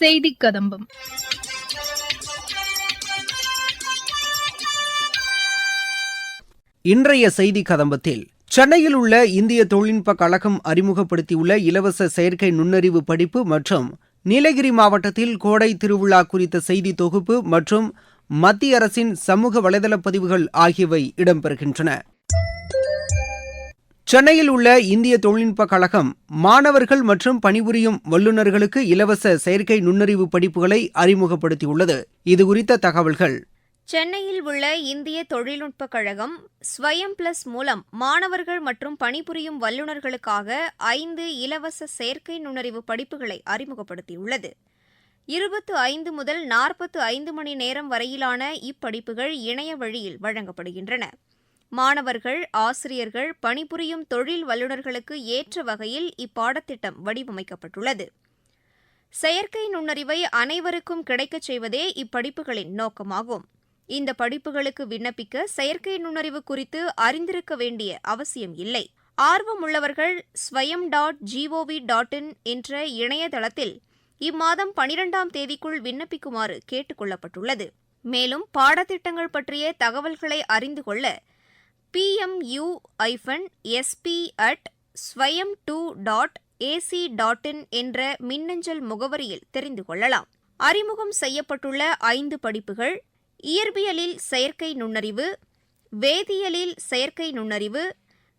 செய்தி கதம்பம் இன்றைய செய்தி கதம்பத்தில் சென்னையில் உள்ள இந்திய தொழில்நுட்ப கழகம் அறிமுகப்படுத்தியுள்ள இலவச செயற்கை நுண்ணறிவு படிப்பு மற்றும் நீலகிரி மாவட்டத்தில் கோடை திருவிழா குறித்த செய்தி தொகுப்பு மற்றும் மத்திய அரசின் சமூக வலைதள பதிவுகள் ஆகியவை இடம்பெறுகின்றன. சென்னையில் உள்ள இந்திய தொழில்நுட்ப கழகம் மாணவர்கள் மற்றும் பணிபுரியும் வல்லுநர்களுக்கு இலவச செயற்கை நுண்ணறிவு படிப்புகளை அறிமுகப்படுத்தியுள்ளது. இதுகுறித்த தகவல்கள். சென்னையில் உள்ள இந்திய தொழில்நுட்பக் கழகம் ஸ்வயம் பிளஸ் மூலம் மாணவர்கள் மற்றும் பணிபுரியும் வல்லுநர்களுக்காக ஐந்து இலவச செயற்கை நுண்ணறிவு படிப்புகளை அறிமுகப்படுத்தியுள்ளது. இருபத்து ஐந்து முதல் நாற்பத்து ஐந்து மணி நேரம் வரையிலான இப்படிப்புகள் இணைய வழியில் வழங்கப்படுகின்றன. மாணவர்கள் ஆசிரியர்கள் பணிபுரியும் தொழில் வல்லுநர்களுக்கு ஏற்ற வகையில் இப்பாடத்திட்டம் வடிவமைக்கப்பட்டுள்ளது. செயற்கை நுண்ணறிவை அனைவருக்கும் கிடைக்கச் செய்வதே இப்படிப்புகளின் நோக்கமாகும். இந்த படிப்புகளுக்கு விண்ணப்பிக்க செயற்கை நுண்ணறிவு குறித்து அறிந்திருக்க வேண்டிய அவசியம் இல்லை. ஆர்வமுள்ளவர்கள் ஸ்வயம் டாட் ஜிஓவி டாட் இன் என்ற இணையதளத்தில் இம்மாதம் பனிரெண்டாம் தேதிக்குள் விண்ணப்பிக்குமாறு கேட்டுக் கொள்ளப்பட்டுள்ளது. மேலும் பாடத்திட்டங்கள் பற்றிய தகவல்களை அறிந்து கொள்ள PMU hyphen SP at Swayam two dot AC dot in என்ற மின்னஞ்சல் முகவரியில் தெரிந்து கொள்ளலாம். அறிமுகம் செய்யப்பட்டுள்ள ஐந்து படிப்புகள் இயற்பியலில் செயற்கை நுண்ணறிவு வேதியியலில் செயற்கை நுண்ணறிவு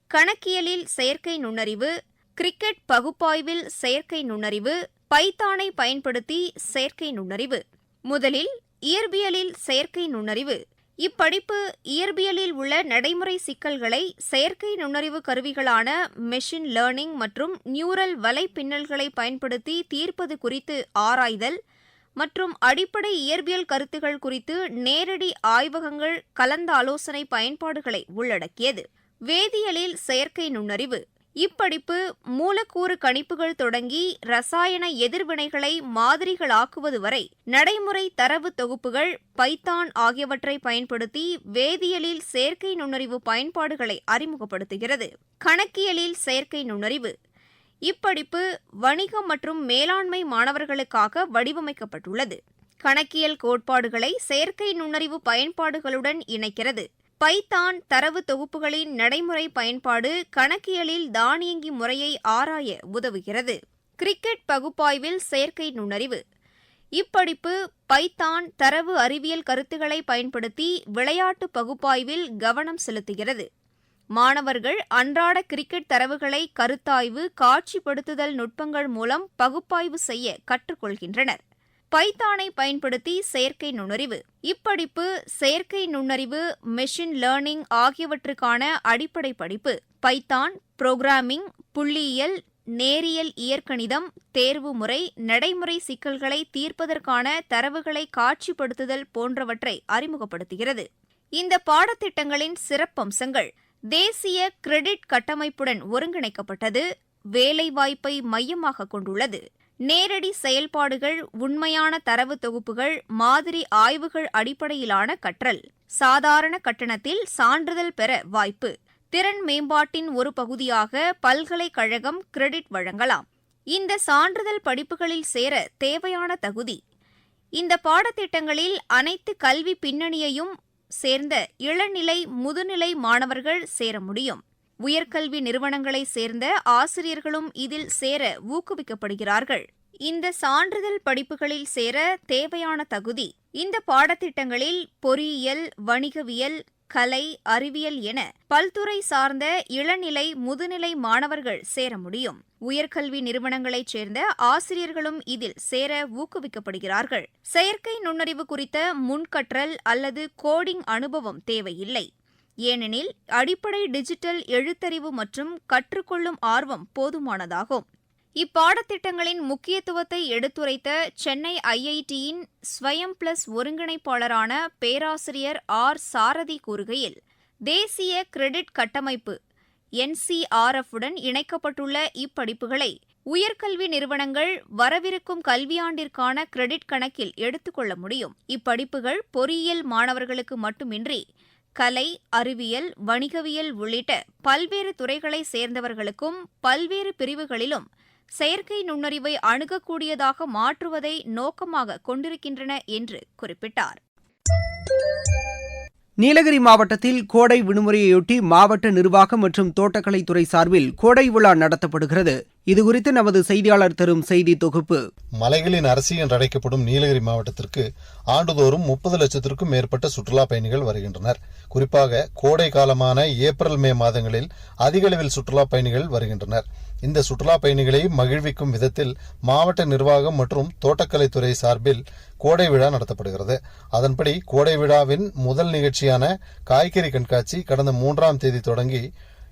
கணக்கியலில் செயற்கை நுண்ணறிவு கிரிக்கெட் பகுப்பாய்வில் செயற்கை நுண்ணறிவு பைத்தானை பயன்படுத்தி செயற்கை நுண்ணறிவு. முதலில் இயற்பியலில் செயற்கை நுண்ணறிவு இப்படிப்பு இயற்பியலில் உள்ள நடைமுறை சிக்கல்களை செயற்கை நுண்ணறிவு கருவிகளான மெஷின் லேர்னிங் மற்றும் நியூரல் வலைப்பின்னல்களை பயன்படுத்தி தீர்ப்பது குறித்து ஆராய்தல் மற்றும் அடிப்படை இயற்பியல் கருத்துகள் குறித்து நேரடி ஆய்வகங்கள் கலந்தாலோசனை பயன்பாடுகளை உள்ளடக்கியது. வேதியியலில் செயற்கை நுண்ணறிவு இப்படிப்பு மூலக்கூறு கணிப்புகள் தொடங்கி ரசாயன எதிர்வினைகளை மாதிரிகளாக்குவது வரை நடைமுறை தரவு தொகுப்புகள் பைத்தான் ஆகியவற்றை பயன்படுத்தி வேதியியலில் செயற்கை நுண்ணறிவு பயன்பாடுகளை அறிமுகப்படுத்துகிறது. கணக்கியலில் செயற்கை நுண்ணறிவு. இப்படிப்பு வணிகம் மற்றும் மேலாண்மை மாணவர்களுக்காக வடிவமைக்கப்பட்டுள்ளது. கணக்கியல் கோட்பாடுகளை செயற்கை நுண்ணறிவு பயன்பாடுகளுடன் இணைக்கிறது. பைத்தான் தரவு தொகுப்புகளின் நடைமுறை பயன்பாடு கணக்கியலில் தானியங்கி முறையை ஆராய உதவுகிறது. கிரிக்கெட் பகுப்பாய்வில் செயற்கை நுண்ணறிவு. இப்படிப்பு பைத்தான் தரவு அறிவியல் கருத்துக்களை பயன்படுத்தி விளையாட்டு பகுப்பாய்வில் கவனம் செலுத்துகிறது. மாணவர்கள் அன்றாட கிரிக்கெட் தரவுகளை கருத்தாய்வு காட்சிப்படுத்துதல் நுட்பங்கள் மூலம் பகுப்பாய்வு செய்ய கற்றுக்கொள்கின்றனர். பைத்தானை பயன்படுத்தி செயற்கை நுண்ணறிவு. இப்படிப்பு செயற்கை நுண்ணறிவு மெஷின் லேர்னிங் ஆகியவற்றுக்கான அடிப்படை படிப்பு. பைத்தான் புரோகிராமிங் புள்ளியியல் நேரியல் இயற்கணிதம் தேர்வு முறை நடைமுறை சிக்கல்களை தீர்ப்பதற்கான தரவுகளை காட்சிப்படுத்துதல் போன்றவற்றை அறிமுகப்படுத்துகிறது. இந்த பாடத்திட்டங்களின் சிறப்பம்சங்கள் தேசிய கிரெடிட் கட்டமைப்புடன் ஒருங்கிணைக்கப்பட்டது வேலைவாய்ப்பை மையமாக கொண்டுள்ளது. நேரடி செயல்பாடுகள் உண்மையான தரவு தொகுப்புகள் மாதிரி ஆய்வுகள் அடிப்படையிலான கற்றல். சாதாரண கட்டணத்தில் சான்றிதழ் பெற வாய்ப்பு. திறன் மேம்பாட்டின் ஒரு பகுதியாக பல்கலைக்கழகம் கிரெடிட் வழங்கலாம். இந்த சான்றிதழ் படிப்புகளில் சேர தேவையான தகுதி. இந்த பாடத்திட்டங்களில் அனைத்து கல்வி பின்னணியையும் சேர்ந்த இளநிலை முதுநிலை மாணவர்கள் சேர முடியும். உயர்கல்வி நிறுவனங்களைச் சேர்ந்த ஆசிரியர்களும் இதில் சேர ஊக்குவிக்கப்படுகிறார்கள். இந்த சான்றிதழ் படிப்புகளில் சேர தேவையான தகுதி இந்த பாடத்திட்டங்களில் பொறியியல் வணிகவியல் கலை அறிவியல் என பல்துறை சார்ந்த இளநிலை முதுநிலை மாணவர்கள் சேர முடியும். உயர்கல்வி நிறுவனங்களைச் சேர்ந்த ஆசிரியர்களும் இதில் சேர ஊக்குவிக்கப்படுகிறார்கள். செயற்கை நுண்ணறிவு குறித்த முன்கற்றல் அல்லது கோடிங் அனுபவம் தேவையில்லை. ஏனெனில் அடிப்படை டிஜிட்டல் எழுத்தறிவு மற்றும் கற்றுக்கொள்ளும் ஆர்வம் போதுமானதாகும். இப்பாடத்திட்டங்களின் முக்கியத்துவத்தை எடுத்துரைத்த சென்னை ஐஐடியின் ஸ்வயம் பிளஸ் ஒருங்கிணைப்பாளரான பேராசிரியர் ஆர். சாரதி கூறுகையில் தேசிய கிரெடிட் கட்டமைப்பு என்சிஆர்எஃப் உடன் இணைக்கப்பட்டுள்ள இப்படிப்புகளை உயர்கல்வி நிறுவனங்கள் வரவிருக்கும் கல்வியாண்டிற்கான கிரெடிட் கணக்கில் எடுத்துக்கொள்ள முடியும். இப்படிப்புகள் பொறியியல் மாணவர்களுக்கு மட்டுமின்றி கலை அறிவியல் வணிகவியல் உள்ளிட்ட பல்வேறு துறைகளை சேர்ந்தவர்களுக்கும் பல்வேறு பிரிவுகளிலும் செயற்கை நுண்ணறிவை அணுகக்கூடியதாக மாற்றுவதை நோக்கமாக கொண்டிருக்கின்றன என்று குறிப்பிட்டார். நீலகிரி மாவட்டத்தில் கோடை விடுமுறையொட்டி மாவட்ட நிர்வாகம் மற்றும் தோட்டக்கலைத்துறை சார்பில் கோடை விழா நடத்தப்படுகிறது. இதுகுறித்து நமது செய்தியாளர் தரும் செய்தி தொகுப்பு. மலைகளின் அரசி என்று அழைக்கப்படும் நீலகிரி மாவட்டத்திற்கு ஆண்டுதோறும் முப்பது லட்சத்திற்கும் மேற்பட்ட சுற்றுலா பயணிகள் வருகின்றனர். குறிப்பாக கோடை காலமான ஏப்ரல் மே மாதங்களில் அதிக அளவில் சுற்றுலா பயணிகள் வருகின்றனர். இந்த சுற்றுலா பயணிகளை மகிழ்விக்கும் விதத்தில் மாவட்ட நிர்வாகம் மற்றும் தோட்டக்கலைத்துறை சார்பில் கோடை விழா நடத்தப்படுகிறது. அதன்படி கோடை விழாவின் முதல் நிகழ்ச்சியான காய்கறி கண்காட்சி கடந்த மூன்றாம் தேதி தொடங்கி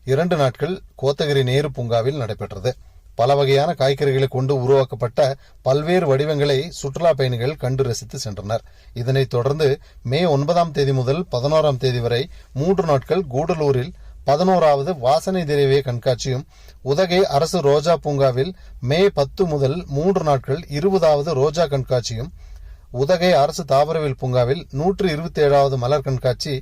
இரண்டு நாட்கள் கோத்தகிரி நேரு பூங்காவில் நடைபெற்றது. பல வகையான காய்கறிகளை கொண்டு உருவாக்கப்பட்ட பல்வேறு வடிவங்களை சுற்றுலா பயணிகள் கண்டு ரசித்து சென்றனர். இதனைத் தொடர்ந்து மே ஒன்பதாம் தேதி முதல் பதினோராம் தேதி வரை மூன்று நாட்கள் கூடலூரில் பதினோராவது வாசனை திரவிய கண்காட்சியும் உதகை அரசு ரோஜா பூங்காவில் மே பத்து முதல் மூன்று நாட்கள் இருபதாவது ரோஜா கண்காட்சியும் உதகை அரசு தாவரவியல் பூங்காவில் நூற்று இருபத்தி ஏழாவது மலர் கண்காட்சி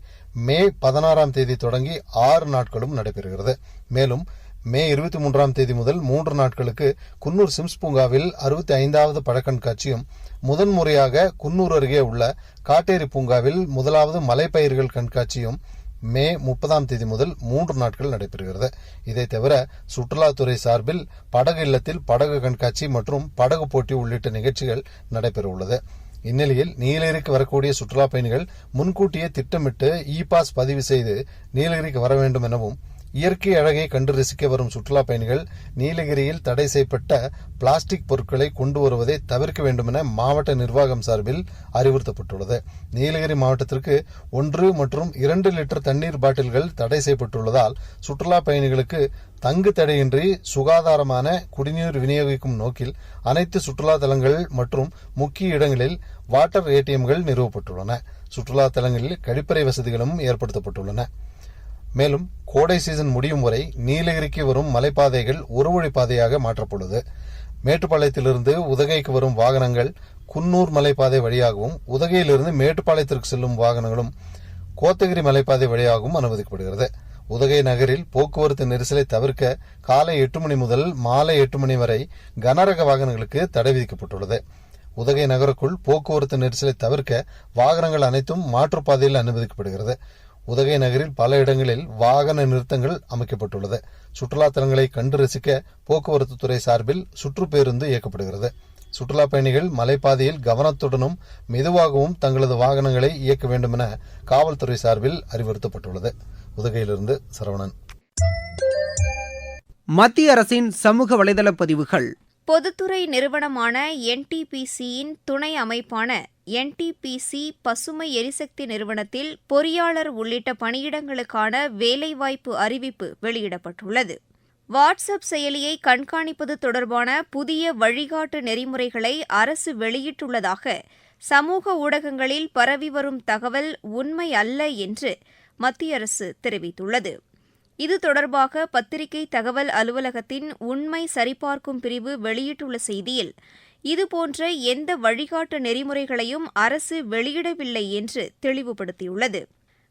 மே பதினாறாம் தேதி தொடங்கி ஆறு நாட்களும் நடைபெறுகிறது. மேலும் மே இருபத்தி மூன்றாம் தேதி முதல் மூன்று நாட்களுக்கு குன்னூர் சிம்ஸ் பூங்காவில் அறுபத்தி ஐந்தாவது பழக்கண்காட்சியும் முதன்முறையாக குன்னூர் அருகே உள்ள காட்டேரி பூங்காவில் முதலாவது மலைப்பயிர்கள் கண்காட்சியும் மே முப்பதாம் தேதி முதல் மூன்று நாட்கள் நடைபெறுகிறது. இதை தவிர சுற்றுலாத்துறை சார்பில் படகு இல்லத்தில் படகு கண்காட்சி மற்றும் படகு போட்டி உள்ளிட்ட நிகழ்ச்சிகள் நடைபெறவுள்ளது இந்நிலையில் நீலகிரிக்கு வரக்கூடிய சுற்றுலா பயணிகள் முன்கூட்டியே திட்டமிட்டு இ பாஸ் பதிவு செய்து நீலகிரிக்கு வர வேண்டும் எனவும் இயற்கை அழகை கண்டு ரசிக்க வரும் சுற்றுலா பயணிகள் நீலகிரியில் தடை செய்யப்பட்ட பிளாஸ்டிக் பொருட்களை கொண்டு வருவதை தவிர்க்க வேண்டுமென மாவட்ட நிர்வாகம் சார்பில் அறிவுறுத்தப்பட்டுள்ளது. நீலகிரி மாவட்டத்திற்கு ஒன்று மற்றும் இரண்டு லிட்டர் தண்ணீர் பாட்டில்கள் தடை செய்யப்பட்டுள்ளதால் சுற்றுலா பயணிகளுக்கு தங்கு தடையின்றி சுகாதாரமான குடிநீர் விநியோகிக்கும் நோக்கில் அனைத்து சுற்றுலா தலங்கள் மற்றும் முக்கிய இடங்களில் வாட்டர் ஏடிஎம்கள் நிறுவப்பட்டுள்ளன. சுற்றுலா தலங்களில் கழிப்பறை வசதிகளும் ஏற்படுத்தப்பட்டுள்ளன. மேலும் கோடை சீசன் முடியும் வரை நீலகிரிக்கு வரும் மலைப்பாதைகள் ஒரு வழிப்பாதையாக மாற்றப்படுது. மேட்டுப்பாளையத்திலிருந்து உதகைக்கு வரும் வாகனங்கள் குன்னூர் மலைப்பாதை வழியாகவும் உதகையிலிருந்து மேட்டுப்பாளையத்திற்கு செல்லும் வாகனங்களும் கோத்தகிரி மலைப்பாதை வழியாகவும் அனுமதிக்கப்படுகிறது. உதகை நகரில் போக்குவரத்து நெரிசலை தவிர்க்க காலை எட்டு மணி முதல் மாலை எட்டு மணி வரை கனரக வாகனங்களுக்கு தடை விதிக்கப்பட்டுள்ளது. உதகை நகருக்குள் போக்குவரத்து நெரிசலை தவிர்க்க வாகனங்கள் அனைத்தும் மாற்றுப்பாதையில் அனுமதிக்கப்படுகிறது. உதகை நகரில் பல இடங்களில் வாகன நிறுத்தங்கள் அமைக்கப்பட்டுள்ளது. சுற்றுலா தலங்களை கண்டு ரசிக்க போக்குவரத்து துறை சார்பில் சுற்றுப்பேருந்து இயக்கப்படுகிறது. சுற்றுலா பயணிகள் மலைப்பாதையில் கவனத்துடனும் மெதுவாகவும் தங்களது வாகனங்களை இயக்க வேண்டும் என காவல்துறை சார்பில் அறிவுறுத்தப்பட்டுள்ளது. உதகையிலிருந்து சரவணன். மத்திய அரசின் சமூக வலைதள பதிவுகள் பொதுத்துறை நிறுவனமான என்டிபிசியின் துணை அமைப்பான என்டிபிசி பசுமை எரிசக்தி நிறுவனத்தில் பொறியாளர் உள்ளிட்ட பணியிடங்களுக்கான வேலைவாய்ப்பு அறிவிப்பு வெளியிடப்பட்டுள்ளது. வாட்ஸ்அப் செயலியை கண்காணிப்பது தொடர்பான புதிய வழிகாட்டு நெறிமுறைகளை அரசு வெளியிட்டுள்ளதாக சமூக ஊடகங்களில் பரவி வரும் தகவல் உண்மை அல்ல என்று மத்திய அரசு தெரிவித்துள்ளது. இது தொடர்பாக பத்திரிகை தகவல் அலுவலகத்தின் உண்மை சரிபார்க்கும் பிரிவு வெளியிட்டுள்ள செய்தியில் இதுபோன்ற எந்த வழிகாட்டு நெறிமுறைகளையும் அரசு வெளியிடவில்லை என்று தெளிவுபடுத்தியுள்ளது.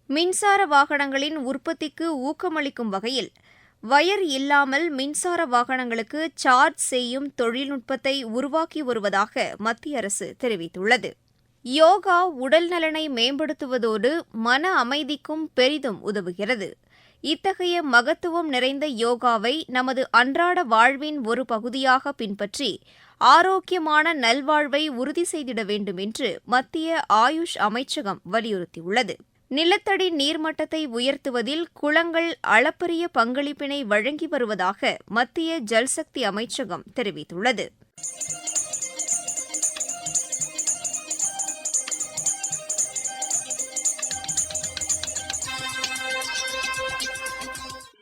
மின்சார வாகனங்களின் உற்பத்திக்கு ஊக்கமளிக்கும் வகையில் வயர் இல்லாமல் மின்சார வாகனங்களுக்கு சார்ஜ் செய்யும் தொழில்நுட்பத்தை உருவாக்கி வருவதாக மத்திய அரசு தெரிவித்துள்ளது. யோகா உடல் நலனை மேம்படுத்துவதோடு மன அமைதிக்கும் பெரிதும் உதவுகிறது. இத்தகைய மகத்துவம் நிறைந்த யோகாவை நமது அன்றாட வாழ்வின் ஒரு பகுதியாக பின்பற்றி ஆரோக்கியமான நல்வாழ்வை உறுதி செய்திட வேண்டும் என்று மத்திய ஆயுஷ் அமைச்சகம் வலியுறுத்தியுள்ளது. நிலத்தடி நீர்மட்டத்தை உயர்த்துவதில் குளங்கள் அளப்பரிய பங்களிப்பினை வழங்கி வருவதாக மத்திய ஜல்சக்தி அமைச்சகம் தெரிவித்துள்ளது.